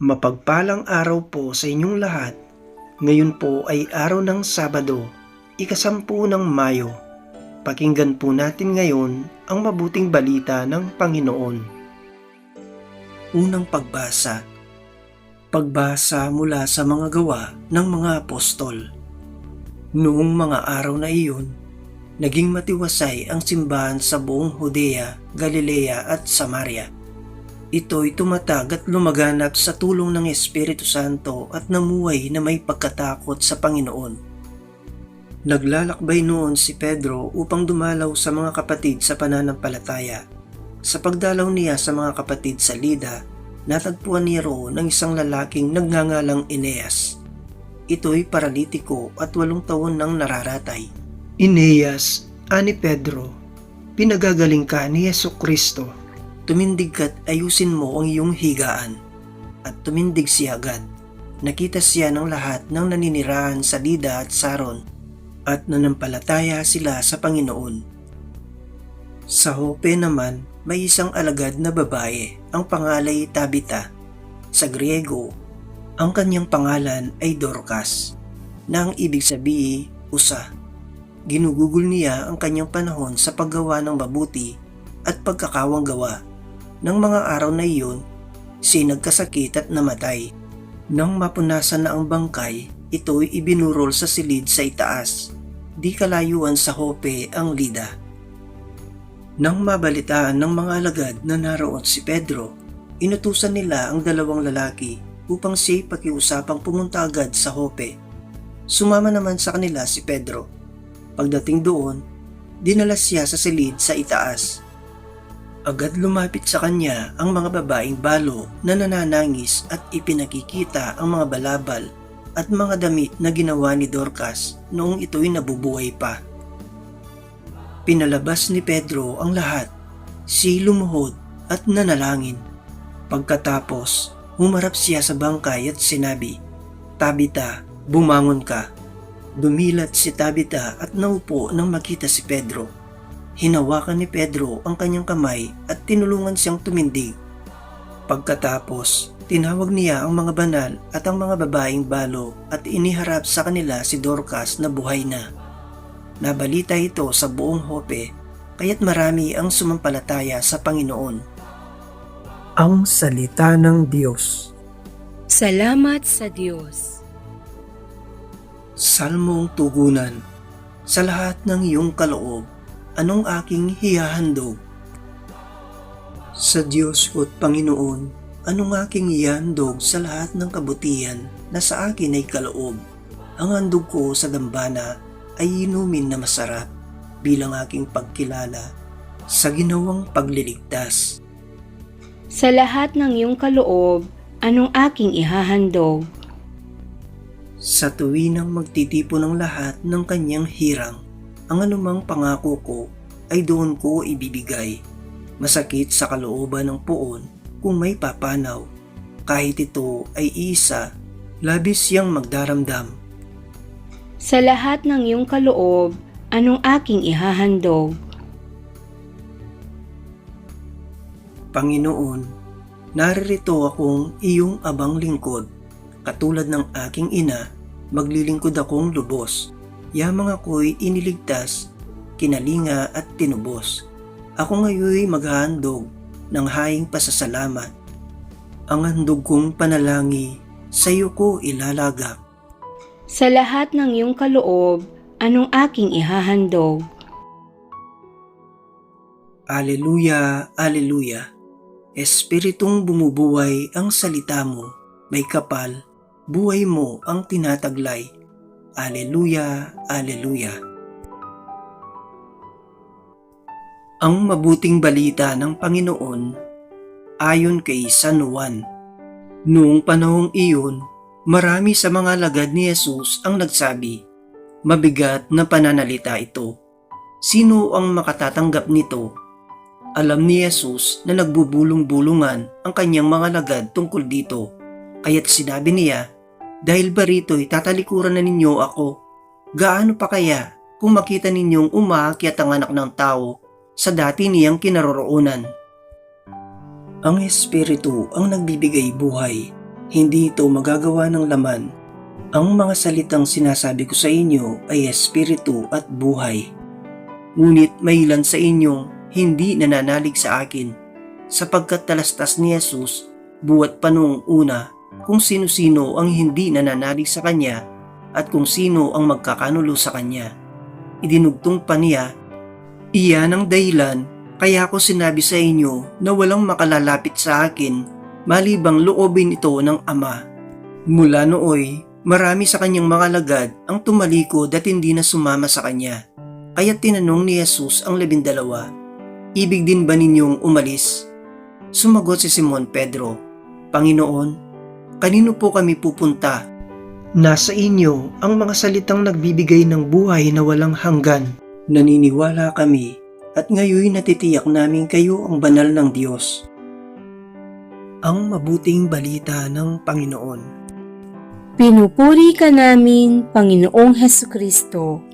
Mapagpalang araw po sa inyong lahat. Ngayon po ay araw ng Sabado, ikasampu ng Mayo. Pakinggan po natin ngayon ang mabuting balita ng Panginoon. Unang pagbasa Pagbasa mula sa mga gawa ng mga apostol. Noong mga araw na iyon, naging matiwasay ang simbahan sa buong Judea, Galilea at Samaria. Ito'y tumatag at lumaganap sa tulong ng Espiritu Santo at namuhay na may pagkatakot sa Panginoon. Naglalakbay noon si Pedro upang dumalaw sa mga kapatid sa pananampalataya. Sa pagdalaw niya sa mga kapatid sa Lida, natagpuan niya roon ng isang lalaking nagngangalang Eneas. Ito'y paralitiko at walong taon nang nararatay. Eneas, ani Pedro, pinagagaling ka ni Yeso Kristo. Tumindig ka't ayusin mo ang iyong higaan. At tumindig siya agad. Nakita siya ng lahat ng naninirahan sa Lida at Saron at nanampalataya sila sa Panginoon. Sa Hope naman, may isang alagad na babae, ang pangalay Tabita. Sa Griego, ang kanyang pangalan ay Dorcas, na ang ibig sabihin, usa. Ginugugol niya ang kanyang panahon sa paggawa ng mabuti at pagkakawang gawa. Nang mga araw na iyon, si nagkasakit at namatay. Nang mapunasan na ang bangkay, ito'y ibinurol sa silid sa itaas. Di kalayuan sa Hope ang Lida. Nang mabalitaan ng mga alagad na naroon si Pedro, inutusan nila ang dalawang lalaki upang siya'y pakiusapang pumunta agad sa Hope. Sumama naman sa kanila si Pedro. Pagdating doon, dinala siya sa silid sa itaas. Agad lumapit sa kanya ang mga babaeng balo na nananangis at ipinakikita ang mga balabal at mga damit na ginawa ni Dorcas noong ito'y nabubuhay pa. Pinalabas ni Pedro ang lahat, si lumuhod at nanalangin. Pagkatapos, humarap siya sa bangkay at sinabi, Tabita, bumangon ka. Dumilat si Tabita at naupo nang makita si Pedro. Hinawakan ni Pedro ang kanyang kamay at tinulungan siyang tumindig. Pagkatapos, tinawag niya ang mga banal at ang mga babaeng balo at iniharap sa kanila si Dorcas na buhay na. Nabalita ito sa buong Hope, kaya't marami ang sumampalataya sa Panginoon. Ang Salita ng Diyos Salamat sa Diyos. Salmong Tugunan Sa lahat ng iyong kaloob, anong aking hihahandog? Sa Diyos ko't Panginoon, anong aking hihahandog sa lahat ng kabutihan na sa akin ay kaloob? Ang handog ko sa dambana ay inumin na masarap bilang aking pagkilala sa ginawang pagliligtas. Sa lahat ng iyong kaloob, anong aking ihahandog? Sa tuwinang magtitipo ng lahat ng kanyang hirang, ang anumang pangako ko ay doon ko ibibigay. Masakit sa kalooban ng puon kung may papanaw. Kahit ito ay isa, labis siyang magdaramdam. Sa lahat ng iyong kaloob, anong aking ihahandog? Panginoon, naririto akong iyong abang lingkod. Katulad ng aking ina, maglilingkod akong lubos. Yamang ako'y iniligtas, kinalinga at tinubos. Ako ngayoy maghahandog ng haing pasasalamat. Ang handog kong panalangi, sa iyo ko ilalagak. Sa lahat ng iyong kaloob, anong aking ihahandog? Aleluya, Aleluya. Espiritong bumubuhay ang salita mo, may kapal, buhay mo ang tinataglay. Aleluya, Aleluya. Ang mabuting balita ng Panginoon ayon kay San Juan. Noong panahong iyon, marami sa mga lagad ni Jesus ang nagsabi, Mabigat na pananalita ito. Sino ang makatatanggap nito? Alam ni Jesus na nagbubulong-bulungan ang kanyang mga lagad tungkol dito. Kaya't sinabi niya, dahil ba rito'y tatalikuran na ninyo ako? Gaano pa kaya kung makita ninyong umaakyat ang anak ng tao sa dati niyang kinaroroonan? Ang Espiritu ang nagbibigay buhay Hindi ito magagawa ng laman. Ang mga salitang sinasabi ko sa inyo ay espiritu at buhay. Ngunit may ilan sa inyong hindi nananalig sa akin sapagkat talastas ni Jesus buwat pa noong una kung sino-sino ang hindi nananalig sa Kanya at kung sino ang magkakanulo sa Kanya. Idinugtong pa niya, iyan ang dahilan kaya ko sinabi sa inyo na walang makalalapit sa akin malibang loobin ito ng Ama. Mula nooy, marami sa kanyang mga lagad ang tumalikod at hindi na sumama sa kanya. Kaya tinanong ni Jesus ang labindalawa, Ibig din ba ninyong umalis? Sumagot si Simon Pedro, Panginoon, kanino po kami pupunta? Nasa inyo ang mga salitang nagbibigay ng buhay na walang hanggan. Naniniwala kami at ngayon natitiyak namin kayo ang banal ng Diyos. Ang mabuting balita ng Panginoon. Pinupuri ka namin, Panginoong Heso Kristo.